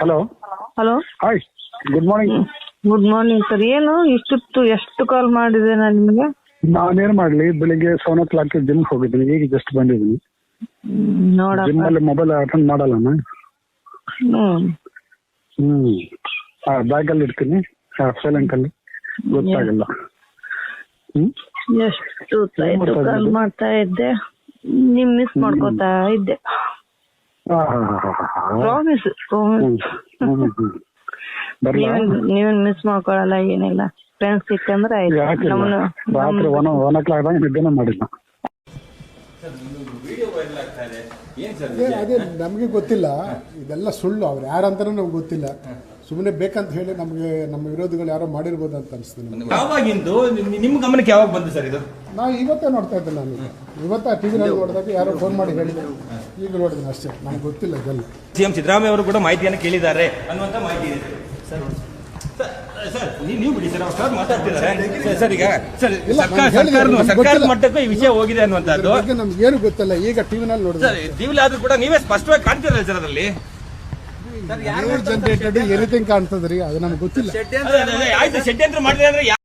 Hello hello hi good morning good morning sir ಏನು ಇಷ್ಟೊತ್ತು ಎಷ್ಟು ಕಾಲ್ ಮಾಡಿದೆ ನಾನು ನಿಮಗೆ? ನಾನೇನ್ ಮಾಡ್ಲಿ ಬೆಳಿಗ್ಗೆ ಸೆವೆನ್ ಓ ಕ್ಲಾಕ್ ಜಿಮ್ ಹೋಗಿದ್ದೀನಿ. ಈಗ ಜಸ್ಟ್ ಬಂದಿದ್ದೀನಿ. ಜಿಮ್ ನೋಡಪ್ಪ. ಅಲ್ಲಿ ಮೊಬೈಲ್ ಅಟೆಂಡ್ ಮಾಡಲ್ಲ ಹ್ಮ್. ಬ್ಯಾಗ್ ಅಲ್ಲಿ ಇಡ್ತೀನಿ. ಸೈಲೆಂಟ್ ಅಲ್ಲಿ. ಗೊತ್ತಾಗಲ್ಲ. ಎಷ್ಟು ಕಾಲ್ ಮಾಡ್ತಾ ಇದ್ದೆ. ನಿಮ್ ಮಿಸ್ ಮಾಡ್ಕೊತಾ ಇದ್ದೆ. ಪ್ರಾಮಿಸ್ ಪ್ರಾಮಿಸ್ ನೀವೇನ್ ಮಿಸ್ ಮಾಡ್ಕೊಳಲ್ಲ ಏನಿಲ್ಲ. ಫ್ರೆಂಡ್ಸ್ ಸಿಕ್ಕಂದ್ರೆ ಆಯ್ತು. ರಾತ್ರಿ ಒನ್ ಒನ್ ಕ್ಲಾಕ್ ನಿದ್ದೆನೇ ಮಾಡಿಲ್ಲ. ಅದೇ ಅದೇ ನಮಗೆ ಗೊತ್ತಿಲ್ಲ. ಇದೆಲ್ಲ ಸುಳ್ಳು. ಅವ್ರು ಯಾರಂತಾನೂ ನಮ್ಗೆ ಗೊತ್ತಿಲ್ಲ. ಸುಮ್ಮನೆ ಬೇಕಂತ ಹೇಳಿ ನಮಗೆ ನಮ್ಮ ವಿರೋಧಿಗಳು ಯಾರೋ ಮಾಡಿರ್ಬೋದು ಅಂತ ಅನಿಸ್ತದೆ ನಮ್ಗೆ. ಯಾವಾಗಿಂದು? ನಿಮ್- ನಿಮ್ಮ ಗಮನಕ್ಕೆ ಯಾವಾಗ ಬಂತು ಸರ್ ಇದು? ನಾವು ಇವತ್ತೇ ನೋಡ್ತಾ ಇದ್ದೆ ನಾನು. ಇವತ್ತು ಟಿ ವಿನಲ್ಲಿ ನೋಡಿದಾಗ ಯಾರೋ ಫೋನ್ ಮಾಡಿ ಹೇಳಿದ್ರು. ಈಗ ನೋಡಿದ್ದೀನಿ ಅಷ್ಟೇ. ನಮ್ಗೆ ಗೊತ್ತಿಲ್ಲ ಇದೆಲ್ಲ. ಸಿಎಂ ಸಿದ್ದರಾಮಯ್ಯ ಅವರು ಕೂಡ ಮಾಹಿತಿಯನ್ನು ಕೇಳಿದ್ದಾರೆ ಅನ್ನುವಂಥ ಮಾಹಿತಿ ಇದೆ. ಸರ್ ನೀವು ನೀವು ಬಿಡಿ ಸರ್ ಸರ್ ಮಾತಾಡ್ತಿದ್ದಾರೆ ಸರ್, ಈಗ ಸರ್ ಸರ್ಕಾರದ. ಮಟ್ಟಕ್ಕೂ ಈ ವಿಷಯ ಹೋಗಿದೆ ಅನ್ನುವಂಥದ್ದು ನಮ್ಗೆ ಏನು ಗೊತ್ತಲ್ಲ ಈಗ ಟಿವಿನಲ್ಲಿ ನೋಡಿದ್ರೆ ಸರ್ ದಿವ್ಲಿ ಆದ್ರೂ ಕೂಡ ನೀವೇ ಸ್ಪಷ್ಟವಾಗಿ ಕಾಣ್ತಿರಲ್ಲ ಸರ್ ಅದರಲ್ಲಿ ಜನರೇಟೆಡ್ ಎನಿಥಿಂಗ್ ಕಾಣ್ತದ್ರಿ ಅದು ನಮ್ಗೆ ಗೊತ್ತಿಲ್ಲ ಆಯ್ತು ಷಡ್ಯಂತ್ರ ಮಾಡಿದ್ರೆ ಅಂದ್ರೆ